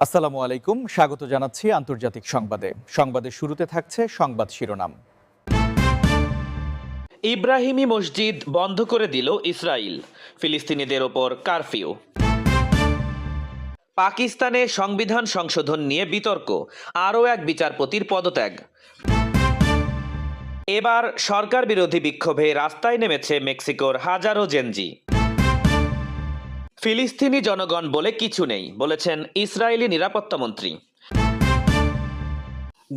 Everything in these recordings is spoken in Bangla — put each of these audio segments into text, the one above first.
আসসালামু আলাইকুম। স্বাগত জানাচ্ছি আন্তর্জাতিক সংবাদে। সংবাদের শুরুতে থাকছে সংবাদ শিরোনাম। ইব্রাহিমি মসজিদ বন্ধ করে দিল ইসরায়েল ফিলিস্তিনিদের ওপর কারফিউ। পাকিস্তানে সংবিধান সংশোধন নিয়ে বিতর্ক। আরও এক বিচারপতির পদত্যাগ। এবার সরকার বিরোধী বিক্ষোভে রাস্তায় নেমেছে মেক্সিকোর হাজারো জেনজি। ফিলিস্তিনি জনগণ বলে কিছু নেই, বলেছেন ইসরায়েলি নিরাপত্তা মন্ত্রী।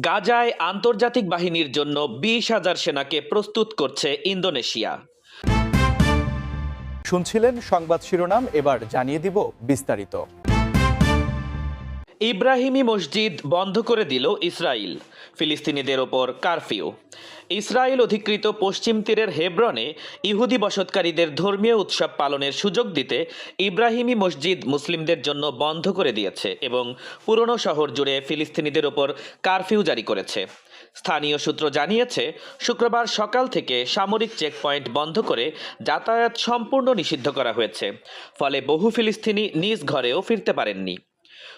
গাজায় আন্তর্জাতিক বাহিনীর জন্য বিশ হাজার সেনাকে প্রস্তুত করছে ইন্দোনেশিয়া। শুনছিলেন সংবাদ শিরোনাম, এবার জানিয়ে দিব বিস্তারিত। ইব্রাহিমী মসজিদ বন্ধ করে দিল ইসরায়েল ফিলিস্তিনিদের ওপর কারফিউ। ইসরায়েল অধিকৃত পশ্চিম তীরের হেব্রনে ইহুদি বসতকারীদের ধর্মীয় উৎসব পালনের সুযোগ দিতে ইব্রাহিমী মসজিদ মুসলিমদের জন্য বন্ধ করে দিয়েছে এবং পুরনো শহর জুড়ে ফিলিস্তিনিদের ওপর কারফিউ জারি করেছে। স্থানীয় সূত্র জানিয়েছে, শুক্রবার সকাল থেকে সামরিক চেকপয়েন্ট বন্ধ করে যাতায়াত সম্পূর্ণ নিষিদ্ধ করা হয়েছে, ফলে বহু ফিলিস্তিনি নিজ ঘরেও ফিরতে পারেননি।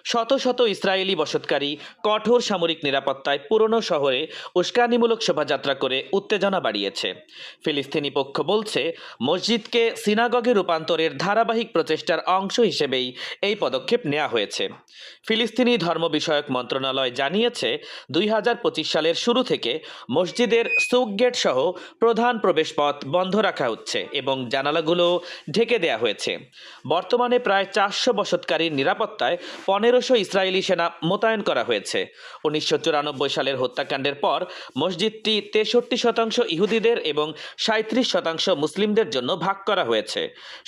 শত শত ইসরায়েলি বসতকারী কঠোর সামরিক নিরাপত্তায় পুরনো শহরে উস্কানিমূলক শোভাযাত্রা করে উত্তেজনা বাড়িয়েছে। ফিলিস্তিনি পক্ষ বলছে, মসজিদকে সিনাগগে রূপান্তরের ধারাবাহিক প্রচেষ্টার অংশ হিসেবেই এই পদক্ষেপ নেওয়া হয়েছে। ফিলিস্তিনি ধর্ম বিষয়ক মন্ত্রণালয় জানিয়েছে, দুই হাজার পঁচিশ সালের শুরু থেকে মসজিদের সুক গেট সহ প্রধান প্রবেশপথ বন্ধ রাখা হচ্ছে এবং জানালাগুলো ঢেকে দেয়া হয়েছে। বর্তমানে প্রায় চারশো বসতকারীর নিরাপত্তায় পনেরোশো ইসরায়েলি সেনা মোতায়েন করা হয়েছে। উনিশশো চুরানব্বই সালের হত্যাকাণ্ডের পর মসজিদটি তেষট্টি শতাংশ ইহুদিদের এবং সাঁত্রিশ শতাংশ মুসলিমদের জন্য ভাগ করা হয়েছে।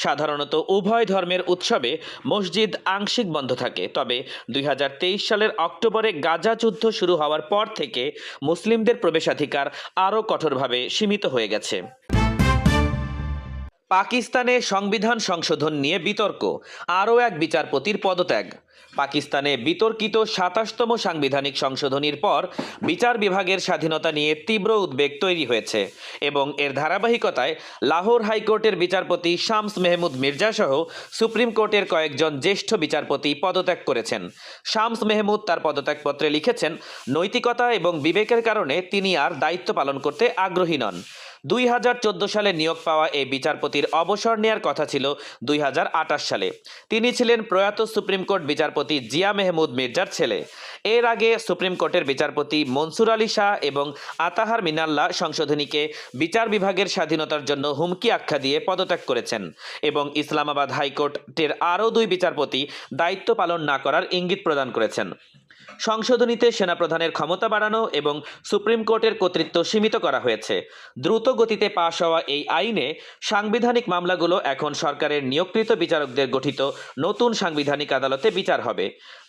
সাধারণত উভয় ধর্মের উৎসবে মসজিদ আংশিক বন্ধ থাকে, তবে দুই হাজার তেইশ সালের অক্টোবরে গাজা যুদ্ধ শুরু হওয়ার পর থেকে মুসলিমদের প্রবেশাধিকার আরও কঠোরভাবে সীমিত হয়ে গেছে। পাকিস্তানে সংবিধান সংশোধন নিয়ে বিতর্ক। আরও এক বিচারপতির পদত্যাগ। পাকিস্তানে বিতর্কিত সাতাশতম সাংবিধানিক সংশোধনীর পর বিচার বিভাগের স্বাধীনতা নিয়ে তীব্র উদ্বেগ তৈরি হয়েছে এবং এর ধারাবাহিকতায় লাহোর হাইকোর্টের বিচারপতি শামস মেহমুদ মির্জা সহ সুপ্রিম কোর্টের কয়েকজন জ্যেষ্ঠ বিচারপতি পদত্যাগ করেছেন। শামস মেহমুদ তার পদত্যাগপত্রে লিখেছেন, নৈতিকতা এবং বিবেকের কারণে তিনি আর দায়িত্ব পালন করতে আগ্রহী নন। দুই হাজার চোদ্দ সালে নিয়োগ পাওয়া এই বিচারপতির অবসর নেয়ার কথা ছিল দুই হাজার আঠাশ সালে। তিনি ছিলেন প্রয়াত সুপ্রিম কোর্ট বিচারপতি জিয়া মেহমুদ মির্জার ছেলে। এর আগে সুপ্রিম কোর্টের বিচারপতি মনসুর আলী শাহ এবং আতাহার মিনাল্লা সংশোধনীকে বিচার বিভাগের স্বাধীনতার জন্য হুমকি আখ্যা দিয়ে পদত্যাগ করেছেন এবং ইসলামাবাদ হাইকোর্টের আরও দুই বিচারপতি দায়িত্ব পালন না করার ইঙ্গিত প্রদান করেছেন। সংশোধনীতে সেনাপ্রধানের ক্ষমতা বাড়ানো এবং সুপ্রিম কোর্টের কর্তৃত্ব সীমিত করা হয়েছে। দ্রুত গতিতে পাশ হওয়া এই আইনে সাংবিধানিক মামলাগুলো এখন সরকারের নিয়োগকৃত বিচারকদের গঠিত নতুন সাংবিধানিক আদালতে বিচার হবে,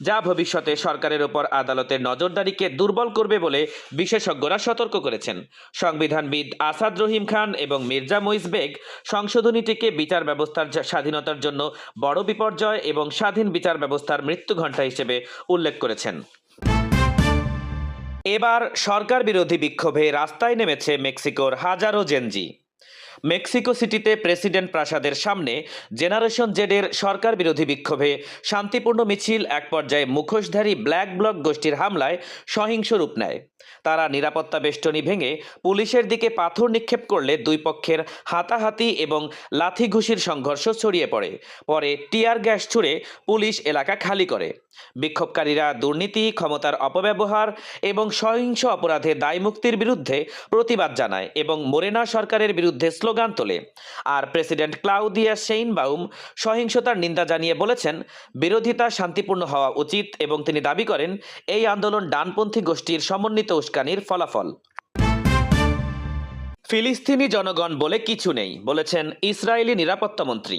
যা ভবিষ্যতে সরকারের ওপর আদালতের নজরদারিকে দুর্বল করবে বলে বিশেষজ্ঞরা সতর্ক করেছেন। সংবিধানবিদ আসাদ রহিম খান এবং মির্জা মুইজ বেগ সংশোধনীটিকে বিচার ব্যবস্থার স্বাধীনতার জন্য বড় বিপর্যয় এবং স্বাধীন বিচার ব্যবস্থার মৃত্যু ঘণ্টা হিসেবে উল্লেখ করেছেন। এবার সরকার বিরোধী বিক্ষোভে রাস্তায় নেমেছে মেক্সিকোর হাজারো জেনজি। মেক্সিকো সিটিতে প্রেসিডেন্ট প্রাসাদের সামনে জেনারেশন জেডের সরকার বিরোধী বিক্ষোভে শান্তিপূর্ণ মিছিল, এক পর্যায়ে মুখোশধারী ব্ল্যাক ব্লক গোষ্ঠীর হামলায় সহিংস রূপ নেয়। তারা নিরাপত্তা বেষ্টনী ভেঙে পুলিশের দিকে পাথর নিক্ষেপ করলে দুই পক্ষের হাতাহাতি এবং লাথি ঘুষির সংঘর্ষ ছড়িয়ে পড়ে। পরে টিয়ার গ্যাস ছুড়ে পুলিশ এলাকা খালি করে। বিক্ষোভকারীরা দুর্নীতি, ক্ষমতার অপব্যবহার এবং সহিংস অপরাধে দায়মুক্তির বিরুদ্ধে প্রতিবাদ জানায় এবং মোরেনা সরকারের বিরুদ্ধে স্লোগান তোলে। আর প্রেসিডেন্ট ক্লাউদিয়া সেইনবাউম সহিংসতার নিন্দা জানিয়ে বলেছেন, বিরোধিতা শান্তিপূর্ণ হওয়া উচিত এবং তিনি দাবি করেন, এই আন্দোলন ডানপন্থী গোষ্ঠীর সমন্বিত উস্কানির ফলাফল। ফিলিস্তিনি জনগণ বলে কিছু নেই, বলেছেন ইসরায়েলি নিরাপত্তামন্ত্রী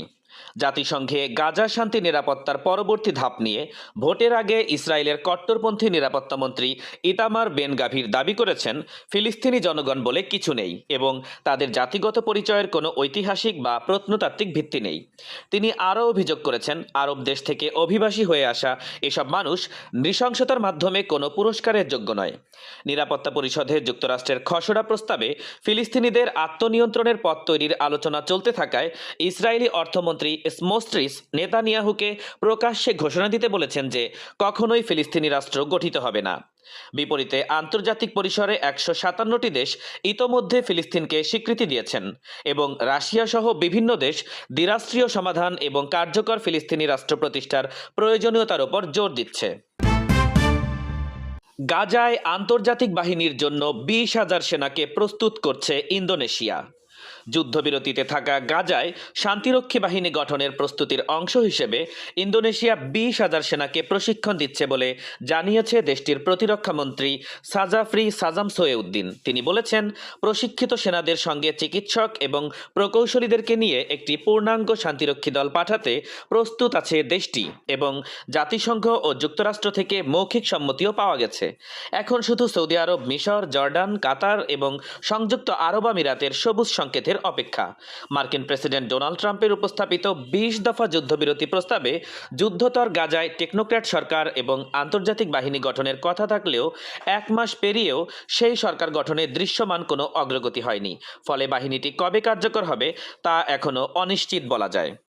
জাতিসংঘে গাজা শান্তি নিরাপত্তার পরবর্তী ধাপ নিয়ে ভোটের আগে ইসরায়েলের কট্টরপন্থী নিরাপত্তামন্ত্রী ইতামার বেন গাভির দাবি করেছেন, ফিলিস্তিনি জনগণ বলে কিছু নেই এবং তাদের জাতিগত পরিচয়ের কোনো ঐতিহাসিক বা প্রত্নতাত্ত্বিক ভিত্তি নেই। তিনি আরও অভিযোগ করেছেন, আরব দেশ থেকে অভিবাসী হয়ে আসা এসব মানুষ নৃশংসতার মাধ্যমে কোনো পুরস্কারের যোগ্য নয়। নিরাপত্তা পরিষদে যুক্তরাষ্ট্রের খসড়া প্রস্তাবে ফিলিস্তিনিদের আত্মনিয়ন্ত্রণের পথ তৈরির আলোচনা চলতে থাকায় ইসরায়েলি অর্থমন্ত্রী প্রতিমন্ত্রী স্মোস্ট্রিস নেতানিয়াহুকে প্রকাশ্যে ঘোষণা দিতে বলেছেন যে কখনোই ফিলিস্তিনি রাষ্ট্র গঠিত হবে না। বিপরীতে আন্তর্জাতিক পরিসরে একশো সাতান্নটি দেশ ইতোমধ্যে ফিলিস্তিনকে স্বীকৃতি দিয়েছেন এবং রাশিয়া সহ বিভিন্ন দেশ দ্বিরাষ্ট্রীয় সমাধান এবং কার্যকর ফিলিস্তিনি রাষ্ট্র প্রতিষ্ঠার প্রয়োজনীয়তার উপর জোর দিচ্ছে। গাজায় আন্তর্জাতিক বাহিনীর জন্য বিশ হাজার সেনাকে প্রস্তুত করছে ইন্দোনেশিয়া। যুদ্ধবিরতিতে থাকা গাজায় শান্তিরক্ষী বাহিনী গঠনের প্রস্তুতির অংশ হিসেবে ইন্দোনেশিয়া বিশ হাজার সেনাকে প্রশিক্ষণ দিচ্ছে বলে জানিয়েছে দেশটির প্রতিরক্ষা মন্ত্রী সাজাফরি সাজাম সোয়েউদ্দিন। তিনি বলেছেন, প্রশিক্ষিত সেনাদের সঙ্গে চিকিৎসক এবং প্রকৌশলীদেরকে নিয়ে একটি পূর্ণাঙ্গ শান্তিরক্ষী দল পাঠাতে প্রস্তুত আছে দেশটি এবং জাতিসংঘ ও যুক্তরাষ্ট্র থেকে মৌখিক সম্মতিও পাওয়া গেছে। এখন শুধু সৌদি আরব, মিশর, জর্ডান, কাতার এবং সংযুক্ত আরব আমিরাতের সবুজ সংকেতের অপেক্ষা। মার্কিন প্রেসিডেন্ট ডোনাল্ড ট্রাম্পের উপস্থাপিত বিশ দফা যুদ্ধবিরতি প্রস্তাবে যুদ্ধতর গাজায় টেকনোক্র্যাট সরকার এবং আন্তর্জাতিক বাহিনী গঠনের কথা থাকলেও এক মাস পেরিয়েও সেই সরকার গঠনে দৃশ্যমান কোনো অগ্রগতি হয়নি। ফলে বাহিনীটি কবে কার্যকর হবে তা এখনও অনিশ্চিত বলা যায়।